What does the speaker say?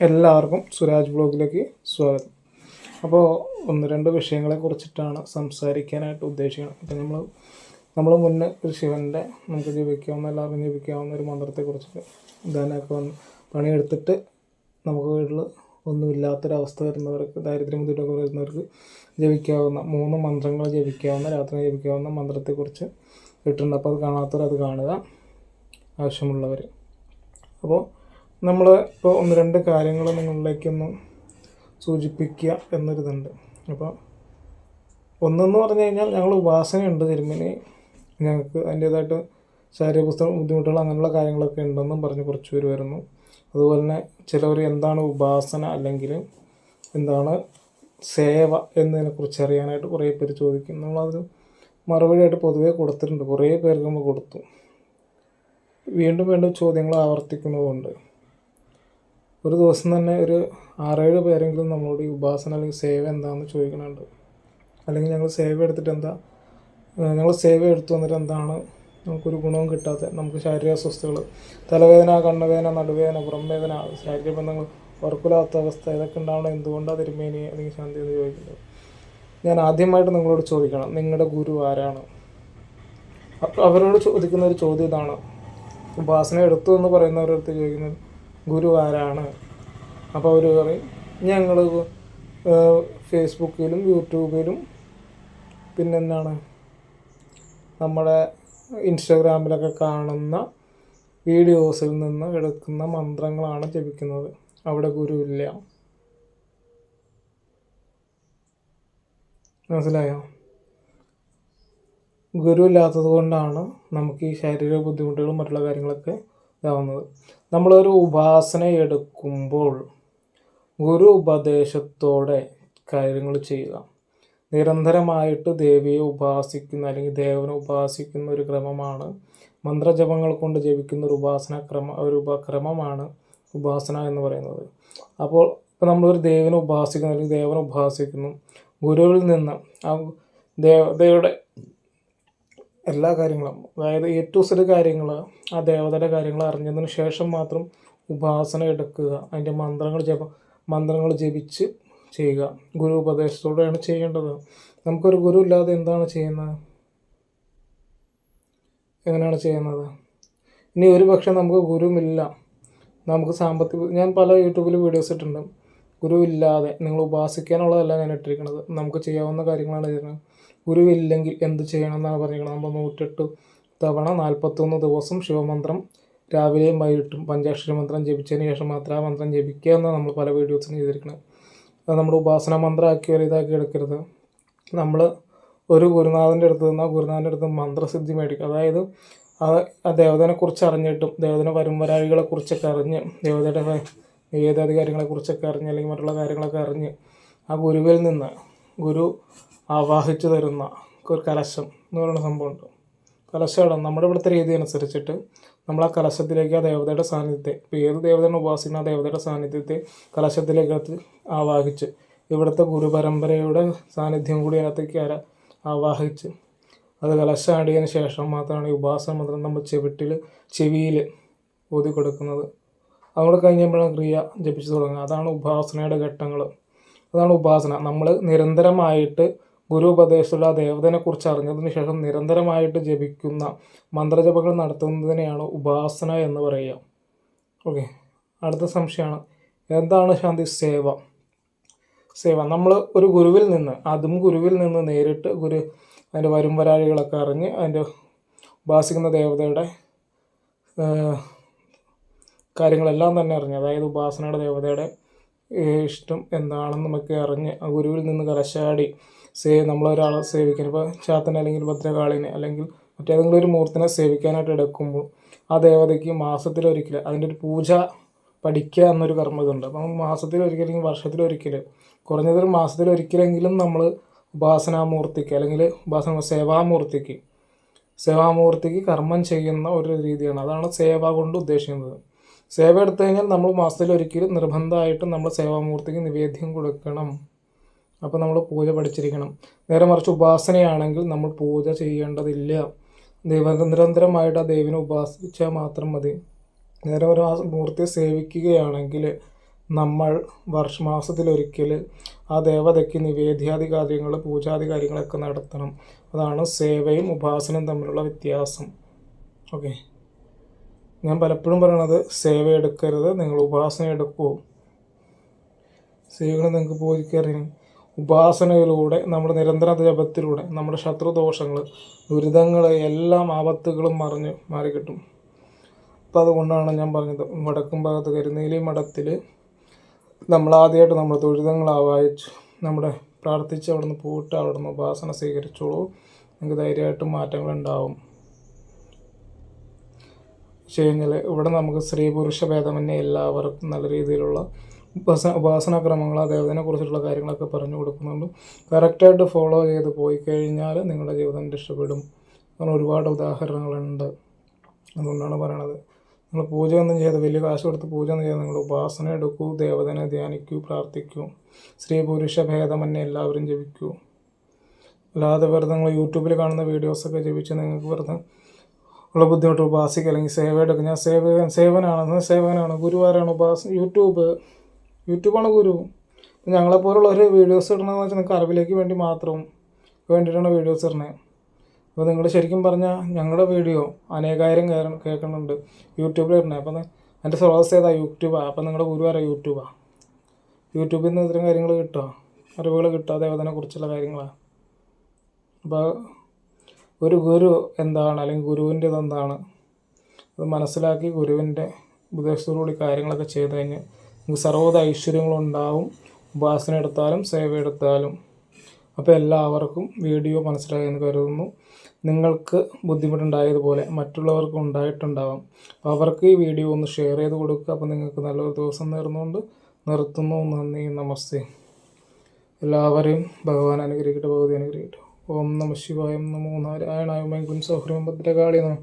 എല്ലാവർക്കും സുരാജ് ബ്ലോഗിലേക്ക് സ്വാഗതം. അപ്പോൾ ഒന്ന് രണ്ട് വിഷയങ്ങളെ കുറിച്ചിട്ടാണ് സംസാരിക്കാനായിട്ട് ഉദ്ദേശിക്കുന്നത്. ഇപ്പം നമ്മൾ നമ്മൾ മുന്നേ ഒരു ശിവന്റെ നമുക്ക് ജപിക്കാവുന്ന എല്ലാവർക്കും ജപിക്കാവുന്ന ഒരു മന്ത്രത്തെ കുറിച്ചിട്ട് ധനമൊക്കെ വന്ന് പണിയെടുത്തിട്ട് നമുക്ക് വീട്ടിൽ ഒന്നുമില്ലാത്തൊരവസ്ഥ വരുന്നവർക്ക് ദാരിദ്ര്യം ബുദ്ധിമുട്ടൊക്കെ വരുന്നവർക്ക് ജപിക്കാവുന്ന മൂന്ന് മന്ത്രങ്ങൾ ജപിക്കാവുന്ന രാത്രി ജപിക്കാവുന്ന മന്ത്രത്തെക്കുറിച്ച് ഇട്ടിട്ടുണ്ട്. അപ്പോൾ അത് കാണാത്തവർ അത് കാണുക ആവശ്യമുള്ളവർ അപ്പോൾ നമ്മൾ ഇപ്പോൾ ഒന്ന് രണ്ട് കാര്യങ്ങൾ നിങ്ങളിലേക്കൊന്ന് സൂചിപ്പിക്കുക എന്നൊരിതുണ്ട്. അപ്പോൾ ഒന്നെന്ന് പറഞ്ഞു കഴിഞ്ഞാൽ ഞങ്ങൾ ഉപാസനയുണ്ട് തിരുമേനി. ഞങ്ങൾക്ക് അതിന്റേതായിട്ട് ശാരീരിക പുസ്തകം ബുദ്ധിമുട്ടുകൾ അങ്ങനെയുള്ള കാര്യങ്ങളൊക്കെ ഉണ്ടെന്നും പറഞ്ഞ് കുറച്ച് പേര് വരുന്നു. അതുപോലെ തന്നെ ചിലവർ എന്താണ് ഉപാസന അല്ലെങ്കിൽ എന്താണ് സേവ എന്നതിനെക്കുറിച്ച് അറിയാനായിട്ട് കുറേ പേര് ചോദിക്കും. നമ്മളത് മറുപടിയായിട്ട് പൊതുവേ കൊടുത്തിട്ടുണ്ട്. കുറേ പേർക്ക് നമ്മൾ കൊടുത്തു. വീണ്ടും വീണ്ടും ചോദ്യങ്ങൾ ആവർത്തിക്കുന്നതുകൊണ്ട്. ഒരു ദിവസം തന്നെ ഒരു ആറേഴ് പേരെങ്കിലും നമ്മളോട് ഈ ഉപാസന അല്ലെങ്കിൽ സേവ എന്താണെന്ന് ചോദിക്കുന്നുണ്ട് അല്ലെങ്കിൽ ഞങ്ങൾ സേവ എടുത്തിട്ട് എന്താ ഞങ്ങൾ സേവ എടുത്തു വന്നിട്ട് എന്താണ് നമുക്കൊരു ഗുണവും കിട്ടാത്ത നമുക്ക് ശാരീരിക അസ്വസ്ഥകൾ തലവേദന കണ്ണുവേദന നടുവേദന പുറംവേദന ശാരീരിക ബന്ധങ്ങൾ ഉറപ്പില്ലാത്ത അവസ്ഥ ഇതൊക്കെ ഉണ്ടാവണം എന്തുകൊണ്ടാണ് തിരുമേനി അല്ലെങ്കിൽ ശാന്തി എന്ന് ചോദിക്കുന്നത്? ഞാൻ ആദ്യമായിട്ട് നിങ്ങളോട് ചോദിക്കണം നിങ്ങളുടെ ഗുരു ആരാണ്? അവരോട് ചോദിക്കുന്ന ഒരു ചോദ്യം ഇതാണ്. ഉപാസന എടുത്തു എന്ന് പറയുന്നവരടുത്ത് ചോദിക്കുന്നത് ഗുരു ആരാണ് അപ്പോൾ അവർ പറയും ഞങ്ങൾ ഫേസ്ബുക്കിലും യൂട്യൂബിലും പിന്നെന്താണ് നമ്മുടെ ഇൻസ്റ്റഗ്രാമിലൊക്കെ കാണുന്ന വീഡിയോസിൽ നിന്ന് എടുക്കുന്ന മന്ത്രങ്ങളാണ് ജപിക്കുന്നത്. അവിടെ ഗുരുവില്ല മനസ്സിലായോ? ഗുരു ഇല്ലാത്തത് കൊണ്ടാണ് നമുക്ക് ഈ ശാരീരിക ബുദ്ധിമുട്ടുകളും മറ്റുള്ള കാര്യങ്ങളൊക്കെ ഇതാവുന്നത്. നമ്മളൊരു ഉപാസന എടുക്കുമ്പോൾ ഗുരു ഉപദേശത്തോടെ കാര്യങ്ങൾ ചെയ്യുക. നിരന്തരമായിട്ട് ദേവിയെ ഉപാസിക്കുന്ന അല്ലെങ്കിൽ ദേവനെ ഉപാസിക്കുന്ന ഒരു ക്രമമാണ്. മന്ത്രജപങ്ങൾ കൊണ്ട് ജപിക്കുന്ന ഒരു ഉപാസന ക്രമ ഒരു ഉപക്രമമാണ് ഉപാസന എന്ന് പറയുന്നത്. അപ്പോൾ ഇപ്പോൾ നമ്മളൊരു ദേവനെ ഉപാസിക്കുന്നു അല്ലെങ്കിൽ ദേവനെ ഉപാസിക്കുന്നു. ഗുരുവിൽ നിന്ന് ആ ദേവതയുടെ എല്ലാ കാര്യങ്ങളും അതായത് എ ടു സെഡ് കാര്യങ്ങൾ ആ ദേവതയുടെ കാര്യങ്ങൾ അറിഞ്ഞതിന് ശേഷം മാത്രം ഉപാസന എടുക്കുക. അതിന്റെ മന്ത്രങ്ങൾ ജപ മന്ത്രങ്ങൾ ജപിച്ച് ചെയ്യുക. ഗുരു ഉപദേശത്തോടെയാണ് ചെയ്യേണ്ടത്. നമുക്കൊരു ഗുരു ഇല്ലാതെ എന്താണ് ചെയ്യുന്നത്? എങ്ങനെയാണ് ചെയ്യുന്നത്? ഇനി ഒരു പക്ഷേ നമുക്ക് ഗുരുവില്ല നമുക്ക് സാമ്പത്തിക ഞാൻ പല യൂട്യൂബിൽ വീഡിയോസ് ഇട്ടിട്ടുണ്ട്. ഗുരുവില്ലാതെ നിങ്ങൾ ഉപാസിക്കാനുള്ളതല്ല ഞാൻ ഇട്ടിരിക്കുന്നത്. നമുക്ക് ചെയ്യാവുന്ന കാര്യങ്ങളാണ് ചെയ്യുന്നത് ഗുരുവില്ലെങ്കിൽ എന്ത് ചെയ്യണം എന്നാണ് പറഞ്ഞിരിക്കുന്നത് നമ്മൾ നൂറ്റെട്ട് തവണ നാൽപ്പത്തൊന്ന് ദിവസം ശിവമന്ത്രം രാവിലെയും വൈകിട്ടും പഞ്ചാക്ഷര മന്ത്രം ജപിച്ചതിന് ശേഷം മാത്രം ആ മന്ത്രം ജപിക്കുക എന്നാണ് നമ്മൾ പല വീഡിയോസിനും ചെയ്തിരിക്കുന്നത്. അത് നമ്മൾ ഉപാസന മന്ത്രമാക്കി ഒരു ഇതാക്കി എടുക്കരുത്. നമ്മൾ ഒരു ഗുരുനാഥന്റെ അടുത്ത് നിന്ന് ഗുരുനാഥന്റെ അടുത്ത് മന്ത്രസിദ്ധി മേടിക്കുക. അതായത് ആ ദേവതനെക്കുറിച്ച് ദേവതനെ അറിഞ്ഞിട്ടും ദേവതനെ വരുംവരാഴികളെക്കുറിച്ചൊക്കെ വരാഴികളെ കുറിച്ചൊക്കെ അറിഞ്ഞ് ദേവതയുടെ ഏതാതി കാര്യങ്ങളെക്കുറിച്ചൊക്കെ അറിഞ്ഞ് അല്ലെങ്കിൽ മറ്റുള്ള കാര്യങ്ങളൊക്കെ അറിഞ്ഞ് ആ ഗുരുവിൽ നിന്ന് ഗുരു ആവാഹിച്ചു തരുന്ന ഒരു കലശം എന്ന് പറയുന്ന സംഭവമുണ്ട്. കലശമാണ് നമ്മുടെ ഇവിടുത്തെ രീതി അനുസരിച്ചിട്ട് നമ്മൾ ആ കലശത്തിലേക്ക് ആ ദേവതയുടെ സാന്നിധ്യത്തെ ഇപ്പോൾ ഏത് ദേവതയാണ് ഉപാസിക്കുന്ന ആ ദേവതയുടെ സാന്നിധ്യത്തെ കലശത്തിലേക്ക് ആവാഹിച്ച് ഇവിടുത്തെ ഗുരുപരമ്പരയുടെ സാന്നിധ്യം കൂടി അതിനകത്തേക്ക് ആര ആവാഹിച്ച് അത് കലശാടിയതിന് ശേഷം മാത്രമാണ് ഈ ഉപാസന മന്ത്രം നമ്മൾ ചെവിട്ടിൽ ചെവിയിൽ ഊതി കൊടുക്കുന്നത് അതുകൂടെ കഴിഞ്ഞപ്പോഴാണ് ക്രിയ ജപിച്ചു തുടങ്ങുക അതാണ് ഉപാസനയുടെ ഘട്ടങ്ങൾ അതാണ് ഉപാസന. നമ്മൾ നിരന്തരമായിട്ട് ഗുരു ദേവതനെ ദേവതനെക്കുറിച്ച് അറിഞ്ഞതിന് ശേഷം നിരന്തരമായിട്ട് ജപിക്കുന്ന മന്ത്രജപങ്ങൾ നടത്തുന്നതിനെയാണ് ഉപാസന എന്ന് പറയുക. ഓക്കെ. അടുത്ത സംശയമാണ്. എന്താണ് ശാന്തി? സേവ. സേവ. നമ്മൾ ഒരു ഗുരുവിൽ നിന്ന് അതും ഗുരുവിൽ നിന്ന് നേരിട്ട് ഗുരു അതിന്റെ വരും വരാഴികളൊക്കെ അറിഞ്ഞ് അതിന്റെ ഉപാസിക്കുന്ന ദേവതയുടെ കാര്യങ്ങളെല്ലാം തന്നെ അറിഞ്ഞ് അതായത് ഉപാസനയുടെ ദേവതയുടെ ഇഷ്ടം എന്താണെന്ന് നമുക്ക് അറിഞ്ഞ് ആ ഗുരുവിൽ നിന്ന് കലശാടി സേ നമ്മളൊരാളെ സേവിക്കാൻ. ഇപ്പോൾ ചാത്തനെ അല്ലെങ്കിൽ ഭദ്രകാളിനെ അല്ലെങ്കിൽ മറ്റേതെങ്കിലും ഒരു മൂർത്തിനെ സേവിക്കാനായിട്ട് എടുക്കുമ്പോൾ ആ ദേവതയ്ക്ക് മാസത്തിലൊരിക്കൽ അതിന്റെ ഒരു പൂജ പഠിക്കുക എന്നൊരു കർമ്മ ഇതുണ്ട് അപ്പം മാസത്തിലൊരിക്കൽ അല്ലെങ്കിൽ വർഷത്തിലൊരിക്കൽ കുറഞ്ഞതൊരു മാസത്തിലൊരിക്കലെങ്കിലും നമ്മൾ ഉപാസനാമൂർത്തിക്ക് അല്ലെങ്കിൽ ഉപാസന സേവാമൂർത്തിക്ക് സേവാമൂർത്തിക്ക് കർമ്മം ചെയ്യുന്ന ഒരു രീതിയാണ്. അതാണ് സേവ കൊണ്ട് ഉദ്ദേശിക്കുന്നത്. സേവ എടുത്തു കഴിഞ്ഞാൽ നമ്മൾ മാസത്തിലൊരിക്കൽ നിർബന്ധമായിട്ടും നമ്മൾ സേവാമൂർത്തിക്ക് നിവേദ്യം കൊടുക്കണം. അപ്പോൾ നമ്മൾ പൂജ പഠിച്ചിരിക്കണം. നേരെ മറിച്ച് ഉപാസനയാണെങ്കിൽ നമ്മൾ പൂജ ചെയ്യേണ്ടതില്ല. ദൈവ നിരന്തരമായിട്ട് ആ ദൈവനെ ഉപാസിച്ചാൽ മാത്രം മതി. നേരെ ഒരു മൂർത്തിയെ സേവിക്കുകയാണെങ്കിൽ നമ്മൾ വർഷമാസത്തിലൊരിക്കൽ ആ ദേവതയ്ക്ക് നിവേദ്യാദി കാര്യങ്ങൾ പൂജാദി കാര്യങ്ങളൊക്കെ നടത്തണം. അതാണ് സേവയും ഉപാസനയും തമ്മിലുള്ള വ്യത്യാസം. ഓക്കെ. ഞാൻ പലപ്പോഴും പറയണത് സേവ എടുക്കരുത് നിങ്ങൾ ഉപാസന എടുക്കുമോ സേവകളെ നിങ്ങൾക്ക് പൂജിക്കറിയാം ഉപാസനയിലൂടെ നമ്മുടെ നിരന്തര ജപത്തിലൂടെ നമ്മുടെ ശത്രുദോഷങ്ങൾ ദുരിതങ്ങൾ എല്ലാം ആപത്തുകളും മറിഞ്ഞ് മാറിക്കിട്ടും. അപ്പം അതുകൊണ്ടാണ് ഞാൻ പറഞ്ഞത് വടക്കും ഭാഗത്ത് കരുനീലി മഠത്തിൽ നമ്മൾ ആദ്യമായിട്ട് നമ്മൾ ദുരിതങ്ങൾ ആവാഹിച്ചു നമ്മുടെ പ്രാർത്ഥിച്ച് അവിടുന്ന് പോയിട്ട് അവിടുന്ന് ഉപാസന സ്വീകരിച്ചോളൂ. നിങ്ങൾക്ക് ധൈര്യമായിട്ടും മാറ്റങ്ങൾ ഉണ്ടാവും വെച്ച് കഴിഞ്ഞാൽ ഇവിടെ നമുക്ക് സ്ത്രീ പുരുഷ ഭേദമന്യേ എല്ലാവർക്കും നല്ല രീതിയിലുള്ള ഉപാസന ഉപാസനാക്രമങ്ങൾ ദേവതനെ കുറിച്ചിട്ടുള്ള കാര്യങ്ങളൊക്കെ പറഞ്ഞു കൊടുക്കുന്നുണ്ട്. കറക്റ്റായിട്ട് ഫോളോ ചെയ്ത് പോയി കഴിഞ്ഞാൽ നിങ്ങളുടെ ജീവിതം രക്ഷപ്പെടും. അങ്ങനെ ഒരുപാട് ഉദാഹരണങ്ങളുണ്ട്. അതുകൊണ്ടാണ് പറയണത്. നിങ്ങൾ പൂജയൊന്നും ചെയ്ത് വലിയ കാശ് കൊടുത്ത് പൂജ ഒന്നും ചെയ്ത് നിങ്ങൾ ഉപാസന എടുക്കൂ ദേവതനെ ധ്യാനിക്കൂ പ്രാർത്ഥിക്കൂ. സ്ത്രീ പുരുഷ ഭേദമന്യേ എല്ലാവരും ജപിക്കൂ. അല്ലാതെ വെറുതെ നിങ്ങൾ യൂട്യൂബിൽ കാണുന്ന വീഡിയോസൊക്കെ ജപിച്ച് നിങ്ങൾക്ക് വെറുതെ ഉള്ള ബുദ്ധിമുട്ട് ഉപാസിക്കുക അല്ലെങ്കിൽ സേവ എടുക്കുക ഞാൻ സേവകൻ സേവനാണ് സേവനാണ് ഗുരുവാരാണ് ഉപാസ യൂട്യൂബ് യൂട്യൂബാണ് ഗുരു. ഞങ്ങളെപ്പോലുള്ളവർ വീഡിയോസ് ഇടണമെന്ന് വെച്ചാൽ നിങ്ങൾക്ക് അറിവിലേക്ക് വേണ്ടി മാത്രം വേണ്ടിയിട്ടാണ് വീഡിയോസ് ഇടുന്നത് അപ്പോൾ നിങ്ങൾ ശരിക്കും പറഞ്ഞാൽ ഞങ്ങളുടെ വീഡിയോ അനേകായിരം കയറ കേൾക്കുന്നുണ്ട് യൂട്യൂബിൽ ഇടണേ. അപ്പം എന്റെ സ്രോതസ് ഏതാ? യൂട്യൂബാണ് അപ്പം നിങ്ങളുടെ ഗുരു ആരാ? യൂട്യൂബാണ് യൂട്യൂബിൽ നിന്ന് ഇത്തരം കാര്യങ്ങൾ കിട്ടുക അറിവുകൾ കിട്ടുക ദേവതനെ കുറിച്ചുള്ള കാര്യങ്ങളാണ് അപ്പോൾ ഒരു ഗുരു എന്താണ്? അല്ലെങ്കിൽ ഗുരുവിന്റെത് എന്താണ് അത് മനസ്സിലാക്കി ഗുരുവിന്റെ ഉപദേശത്തോടുകൂടി കാര്യങ്ങളൊക്കെ ചെയ്ത് കഴിഞ്ഞ് നമുക്ക് സർവത ഐശ്വര്യങ്ങളുണ്ടാവും. ഉപാസന എടുത്താലും സേവ എടുത്താലും. അപ്പോൾ എല്ലാവർക്കും വീഡിയോ മനസ്സിലായെന്ന് കരുതുന്നു. നിങ്ങൾക്ക് ബുദ്ധിമുട്ടുണ്ടായതുപോലെ മറ്റുള്ളവർക്കും ഉണ്ടായിട്ടുണ്ടാവാം. അപ്പോൾ അവർക്ക് ഈ വീഡിയോ ഒന്ന് ഷെയർ ചെയ്ത് കൊടുക്കുക. അപ്പോൾ നിങ്ങൾക്ക് നല്ലൊരു ദിവസം നേർന്നുകൊണ്ട് നിർത്തുന്നു. നന്ദി നമസ്തേ. എല്ലാവരെയും ഭഗവാൻ അനുഗ്രഹിക്കട്ടെ ഭഗവതി അനുഗ്രഹിക്കട്ടെ. ഓം നമ ശിവായം നമോ നാരായണായ മൈ ഗുൻ സൗഹൃദം ഭദ്രകാളി നമ